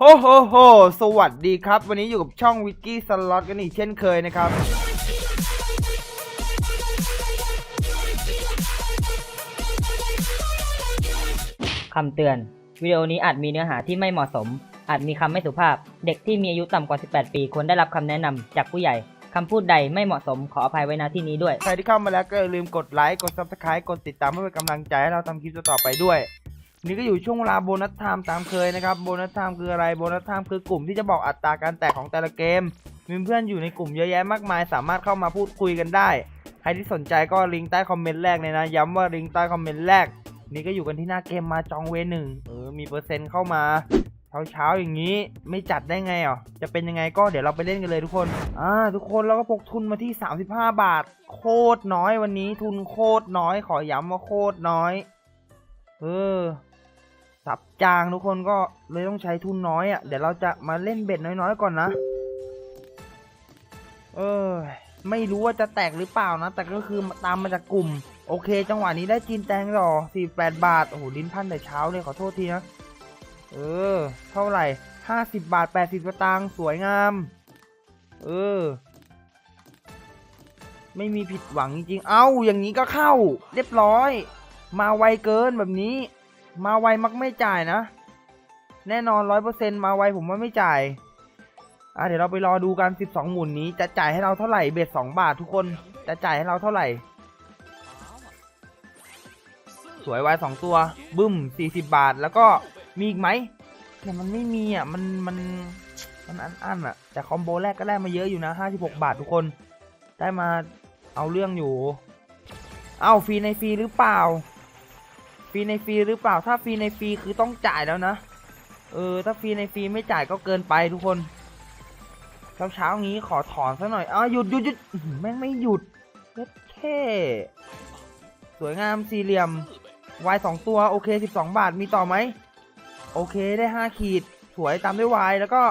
โฮโฮโฮสวัสดีครับ วันนี้อยู่กับช่องวิกกี้สล็อตกันอีกเช่นเคยนะครับ คำเตือน วิดีโอนี้อาจมีเนื้อหาที่ไม่เหมาะสม อาจมีคำไม่สุภาพ เด็กที่มีอายุต่ำกว่า 18 ปีควรได้รับคำแนะนำจากผู้ใหญ่ คำพูดใดไม่เหมาะสมขออภัยไว้ณที่นี้ด้วย ใครที่เข้ามาแล้วก็อย่าลืมกดไลค์ กด subscribe กดติดตามเพื่อเป็นกำลังใจให้เราทำคลิปต่อๆไปด้วย นี่ก็อยู่ช่วงเวลาโบนัสไทม์ตามเคยนะครับโบนัสไทม์คืออะไรโบนัสไทม์คือกลุ่มที่จะบอกอัตราการแตกของแต่ละเกม มีเพื่อนอยู่ในกลุ่มเยอะแยะมากมาย สามารถเข้ามาพูดคุยกันได้ ใครที่สนใจก็ลิงก์ใต้คอมเมนต์แรกเลยนะ ย้ำว่าลิงก์ใต้คอมเมนต์แรก นี่ก็อยู่กันที่หน้าเกมมาจองเวหนึ่งเออมีเปอร์เซ็นต์เข้ามาเช้าเช้าๆอย่างนี้ไม่จัดได้ไงอะจะเป็นยังไงก็เดี๋ยวเราไปเล่นกันเลยทุกคนอ่าทุกคนเราก็พกทุนมาที่ 35 บาท โคตรน้อยวันนี้ทุนโคตรน้อยขอย้ำว่าโคตรน้อย เออ สับจางทุกคนก็เลยต้องใช้ทุนน้อยอะ เดี๋ยวเราจะมาเล่นเบ็ดน้อยๆก่อนนะ เออ ไม่รู้ว่าจะแตกหรือเปล่านะ แต่ก็คือตามมาจากกลุ่ม โอเค จังหวะนี้ได้จีนแตงต่อ48 บาท โอ้โห ลิ้นพันแต่เช้าเลยขอโทษทีนะ เออ เท่าไหร่ 50 บาท 80สตางค์สวยงาม เออ ไม่มีผิดหวังจริงๆ เอ้า อย่างนี้ก็เข้า เรียบร้อย มาไวเกินแบบนี้ มาไวมักไม่จ่ายนะ แน่นอนร้อยเปอร์เซ็นมาไวผมว่าไม่จ่ายอะเดี๋ยวเราไปรอดูกัน12หมุนนี้จะจ่ายให้เราเท่าไหร่เบ็ด2บาททุกคนจะจ่ายให้เราเท่าไหร่ สวยไว้สองตัว บึ้ม40บาทแล้วก็มีอีกไหมเนี่ยมันไม่มีอะมันมันมันอันอันอะแต่คอมโบแรกก็ได้มาเยอะอยู่นะ56บาททุกคน ได้มาเอาเรื่องอยู่ เอ้าฟรีในฟรีหรือเปล่า รีในฟรีหรือเปล่า ถ้าฟรีในฟรีคือต้องจ่ายแล้วนะ เออ ถ้าฟรีในฟรีไม่จ่ายก็เกินไปทุกคน เช้าเช้าๆงี้ขอถอนซะหน่อยอ้าวหยุดหยุดหยุดแม่งไม่หยุดเล็ดแค่สวยงามสี่เหลี่ยมวายสองตัวโอเคสิบสองบาทมีต่อไหม โอเคได้ห้าขีด สวยตามด้วยวายแล้วก็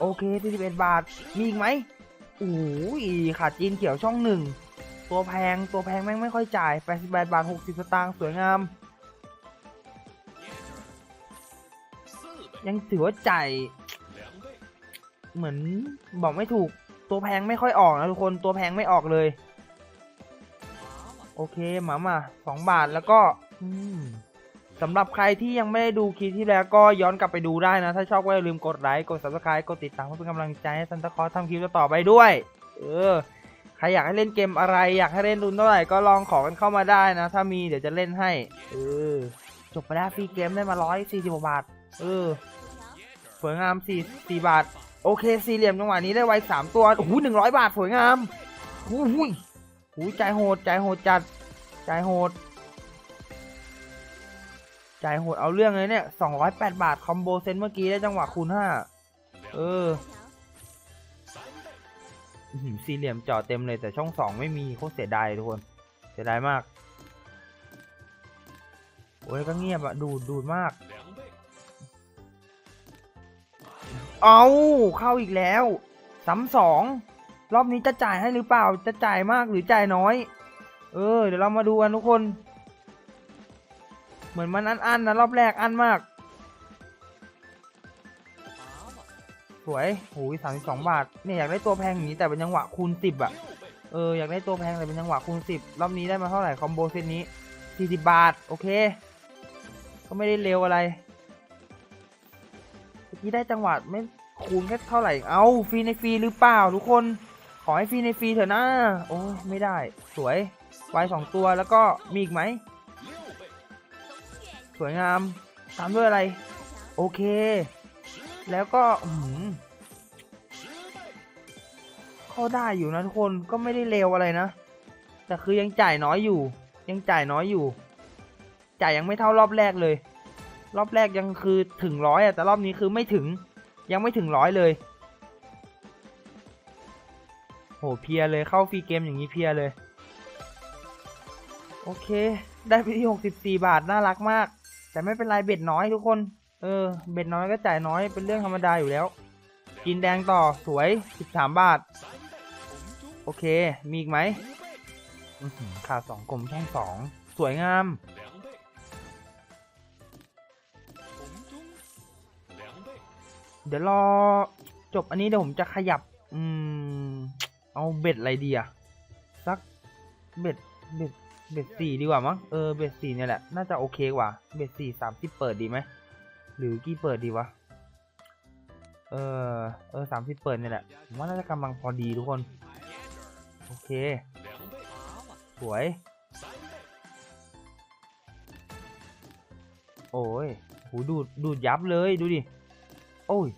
โอเคสี่สิบเอ็ดบาท มีอีกไหมโอ้ยขาดจีนเขียวช่องหนึ่ง ตัวแพงตัวแพงแม่งไม่ค่อยจ่ายแปดสิบแปดบาทหกสิบสตางค์สวยงาม ยังถือว่าจ่ายเหมือนบอกไม่ถูกตัวแพงไม่ค่อยออกนะทุกคนตัวแพงไม่ออกเลย โอเคหมามาสองบาทแล้วก็สำหรับใครที่ยังไม่ได้ดูคลิปที่แล้วก็ย้อนกลับไปดูได้นะ ถ้าชอบก็อย่าลืมกดไลค์กด subscribe กดติดตามเพื่อเป็นกำลังใจให้ซันตาคอสทำคลิปต่อไปด้วย เออใครอยากให้เล่นเกมอะไร อยากให้เล่นรุนเท่าไหร่ก็ลองขอกันเข้ามาได้นะ ถ้ามีเดี๋ยวจะเล่นให้ เออจบไปแล้วฟรีเกมได้มาร้อยสี่สิบบาท เออสวยงามสี่สี่บาท โอเคสี่เหลี่ยมจังหวะนี้ได้ไว้สามตัวโอ้โหหนึ่งร้อยบาทสวยงามโอ้โหโอ้ใจโหดใจโหดจัดใจโหดใจโหดเอาเรื่องเลยเนี่ยสองร้อยแปดบาทคอมโบเซนเมื่อกี้ได้จังหวะคูณห้าเออสี่เหลี่ยมจ่อเต็มเลยแต่ช่องสองไม่มีโคตรเสียดายทุกคน เสียดายมาก โอ้ยก็เงียบอะดูดดูดมาก เอาเข้าอีกแล้วซ้ำสองรอบนี้จะจ่ายให้หรือเปล่า จะจ่ายมากหรือจ่ายน้อย เออ เดี๋ยวเรามาดูกันทุกคน เหมือนมันอันๆนนะรอบแรกอันมาก สวยโอ้ยสามสิบสองบาท เนี่ยอยากได้ตัวแพงอย่างนี้แต่เป็นจังหวะคูณสิบอะเอออยากได้ตัวแพงแต่เป็นจังหวะคูณสิบรอบนี้ได้มาเท่าไหร่คอมโบเซตนี้สี่สิบบาท โอเค ก็ไม่ได้เร็วอะไร เมื่ได้จังหวะไม่คูณแค่เท่าไหร่ เอาฟรีในฟรีหรือเปล่าทุกคน ขอให้ฟรีในฟรีเถอะนะ โอ้ไม่ได้ สวย ไวสองตัวแล้วก็มีอีกไหม สวยงาม ตามด้วยอะไร โอเค แล้วก็อื้อหือเข้าได้อยู่นะทุกคน ก็ไม่ได้เลวอะไรนะ แต่คือยังจ่ายน้อยอยู่ ยังจ่ายน้อยอยู่ จ่ายยังไม่เท่ารอบแรกเลย รอบแรกยังคือถึงร้อยอะแต่รอบนี้คือไม่ถึงยังไม่ถึงร้อยเลยโหเพียเลยเข้าฟรีเกมอย่างนี้เพียเลย โอเค ได้ไปที่หกสิบสี่บาท น่ารักมาก แต่ไม่เป็นไรเบ็ดน้อยทุกคน เออ เบ็ดน้อยก็จ่ายน้อยเป็นเรื่องธรรมดาอยู่แล้ว กินแดงต่อสวยสิบสามบาท โอเค มีอีกไหมขาดสองกลมช่องสองสวยงาม เดี๋ยวรอจบอันนี้เดี๋ยวผมจะขยับ อืม เอาเบ็ดอะไรดีอะสักเบ็ดเบ็ดเบ็ดสี่ดีกว่ามั้งเออเบ็ดสี่เนี่ยแหละ น่าจะโอเคกว่า เบ็ดสี่สามสิบเปิดดีไหมหรือกี่เปิดดีวะ เออ เออสามสิบเปิดเนี่ยแหละผมว่าน่าจะกำลังพอดีทุกคน โอเค สวย โอ้ย หูดูดดูดยับเลยดูดิ อ้ย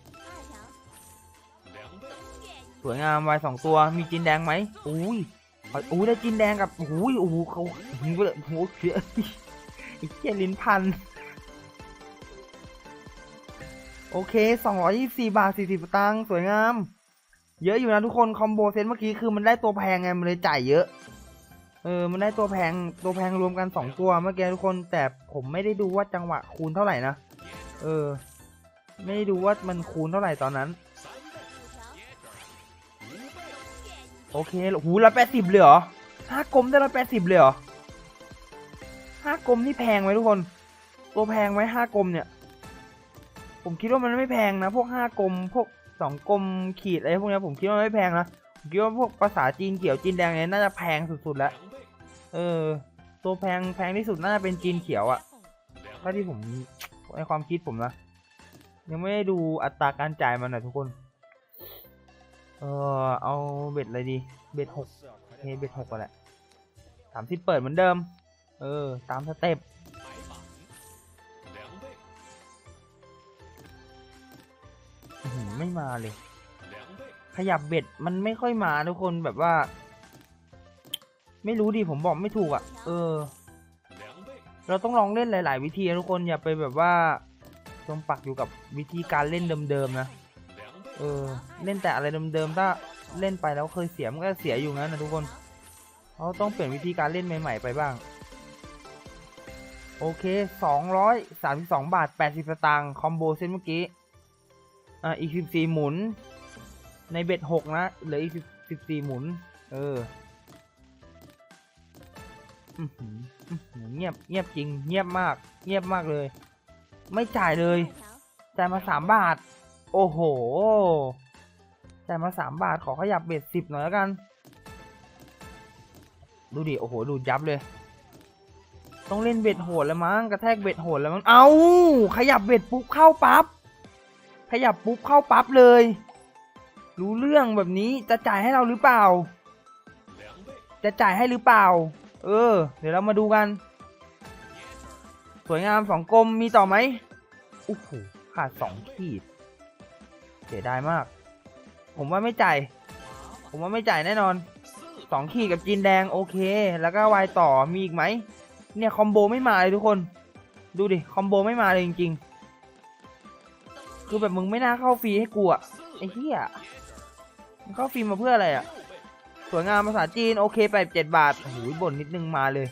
สวยงามวายสองตัว มีจินแดงไหมอุ้ยอุ้ยได้จินแดงกับอุ้ยโอ้โหเขาหิวเลยโอ้โหเสียไอ้เหี้ยลิ้นพัน โอเคสองร้อยยี่สี่บาทสี่สิบตังค์สวยงาม เยอะอยู่นะทุกคน คอมโบเซตเมื่อกี้คือมันได้ตัวแพงไง มันเลยจ่ายเยอะ เออ มันได้ตัวแพง ตัวแพงรวมกันสองตัวเมื่อกี้ทุกคน แต่ผมไม่ได้ดูว่าจังหวะคูณเท่าไหร่นะ เออ ไม่ได้ดูว่ามันคูณเท่าไหร่ตอนนั้น โอเคหูละแปดสิบเลยเหรอห้ากลมได้ละแปดสิบเลยเหรอห้ากลมนี่แพงไหมทุกคน ตัวแพงไหมห้ากลมเนี่ย ผมคิดว่ามันไม่แพงนะ พวกห้ากลมพวกสองกลมขีดอะไรพวกนี้ผมคิดว่าไม่แพงนะผมคิดว่าพวกภาษาจีนเขียวจีนแดงเนี่ยน่าจะแพงสุดๆแล้ว เออ ตัวแพงแพงที่สุดน่าจะเป็นจีนเขียวอะถ้าที่ผมในความคิดผมนะ ยังไม่ได้ดูอัตราการจ่ายมันนะทุกคน เออเอาเบ็ดอะไรดี เบ็ดหกโอเคเบ็ดหกก็แหละสามสิบเปิดเหมือนเดิม เออ ตามสเต็ปไม่มาเลย ขยับเบ็ดมันไม่ค่อยมาทุกคนแบบว่า ไม่รู้ดิผมบอกไม่ถูกอะ เออ เราต้องลองเล่นหลาย ๆ วิธีทุกคนอย่าไปแบบว่า จมปักอยู่กับวิธีการเล่นเดิมๆนะ เออ เล่นแต่อะไรเดิมๆ ถ้าเล่นไปแล้วเคยเสียมันก็เสียอยู่งั้นนะทุกคนเขาต้องเปลี่ยนวิธีการเล่นใหม่ ๆ ไปบ้าง โอเคสองร้อยสามสิบสองบาทแปดสิบสตางค์คอมโบเซตเมื่อกี้ อ่า อีกสิบสี่หมุน ในเบ็ดหกนะ เหลืออีกสิบสี่หมุน เออเงียบ เงียบจริง เงียบมาก เงียบมากเลย ไม่จ่ายเลย จ่ายมาสามบาท โอ้โห จ่ายมาสามบาทขอขยับเบ็ดสิบหน่อยแล้วกัน ดูดิ โอ้โห ดูดยับเลย ต้องเล่นเบ็ดโหดแล้วมั้ง กระแทกเบ็ดโหดแล้วมั้ง เอาขยับเบ็ดปุ๊บเข้าปั๊บ ขยับปุ๊บเข้าปั๊บเลย รู้เรื่องแบบนี้จะจ่ายให้เราหรือเปล่า จะจ่ายให้หรือเปล่า เออ เดี๋ยวเรามาดูกัน สวยงามสองกลมมีต่อไหมโอ้โหขาดสองขีด เสียดายมาก ผมว่าไม่จ่าย ผมว่าไม่จ่ายแน่นอนสองขีดกับจีนแดงโอเค แล้วก็วายต่อมีอีกไหม เนี่ยคอมโบไม่มาเลยทุกคน ดูดิคอมโบไม่มาเลยจริง ๆ คือแบบมึงไม่น่าเข้าฟรีให้กูอะไอ้เหี้ยมึงเข้าฟรีมาเพื่ออะไรอะสวยงามภาษาจีนโอเคไปเจ็ดบาทโอ้โหบ่นนิดนึงมาเลย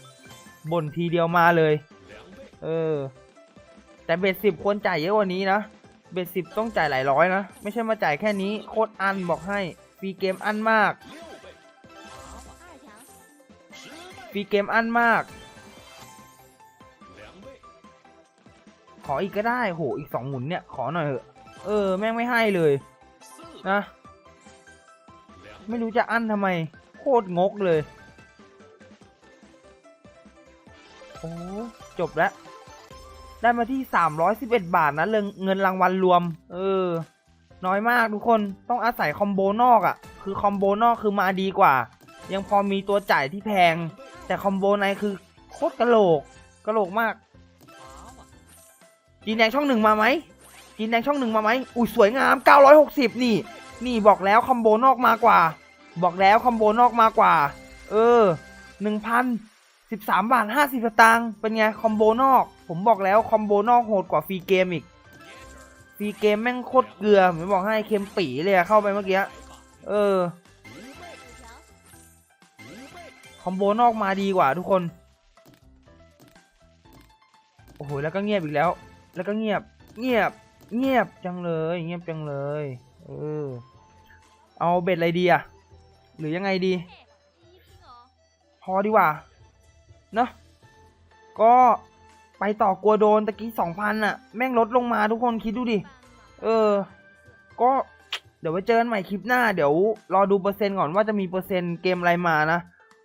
บ่นทีเดียวมาเลย เออ แต่เบ็ดสิบควรจ่ายเยอะกว่านี้นะ เบ็ดสิบต้องจ่ายหลายร้อยนะ ไม่ใช่มาจ่ายแค่นี้ โคตรอันบอกให้ ฟรีเกมอันมาก ฟรีเกมอันมาก ขออีกก็ได้ โห อีกสองหมุนเนี่ย ขอหน่อยเถอะ เออ แม่งไม่ให้เลย นะ ไม่รู้จะอั้นทำไม โคตรงกเลยโอ้จบแล้ว ได้มาที่ 311 บาทนะเงินเงินรางวัลรวม เออ น้อยมากทุกคนต้องอาศัยคอมโบนอกอะ่ะ คือคอมโบนอกคือมาดีกว่า ยังพอมีตัวจ่ายที่แพง แต่คอมโบในคือโคตรกระโหลกกระโหลกมากจีนแดงช่องหนึ่งมาไหมจีนแดงช่องหนึ่งมาไหมอุ้ยสวยงาม 960 นี่ นี่บอกแล้วคอมโบนอกมากกว่า บอกแล้วคอมโบนอกมากกว่า เออ 1,000 13บาท50สตางค์เป็นไงคอมโบนอก ผมบอกแล้วคอมโบนอกโหดกว่าฟรีเกมอีกฟรีเกมแม่งโคตรเกลือผมบอกให้เค็มปีเลยอะเข้าไปเมื่อกี้เออคอมโบนอกมาดีกว่าทุกคน โอ้โหแล้วก็เงียบอีกแล้ว แล้วก็เงียบ เงียบ เงียบจังเลย เงียบจังเลย เออ เอาเบ็ดอะไรดีอะหรือยังไงดี พอดีกว่า เนอะก็ ไปต่อกลัวโดนตะกี้สองพันอะแม่งลดลงมาทุกคนคิดดูดิ เออ ก็เดี๋ยวไว้เจอกันใหม่คลิปหน้าเดี๋ยวรอดูเปอร์เซ็นต์ก่อนว่าจะมีเปอร์เซ็นต์เกมอะไรมานะ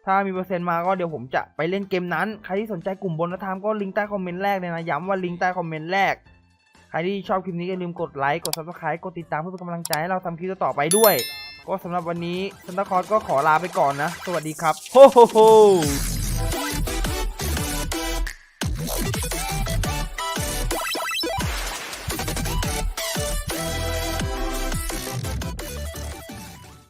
ถ้ามีเปอร์เซ็นต์มาก็เดี๋ยวผมจะไปเล่นเกมนั้น ใครที่สนใจกลุ่มบนนะทามก็ลิงก์ใต้คอมเมนต์แรกเลยนะ ย้ำว่าลิงก์ใต้คอมเมนต์แรก ใครที่ชอบคลิปนี้ก็อย่าลืมกดไลค์กด subscribe กดติดตามเพื่อเป็นกำลังใจให้เราทำคลิปต่อไปด้วย ก็สำหรับวันนี้ซันตาคอร์สก็ขอลาไปก่อนนะ สวัสดีครับโฮโฮโฮ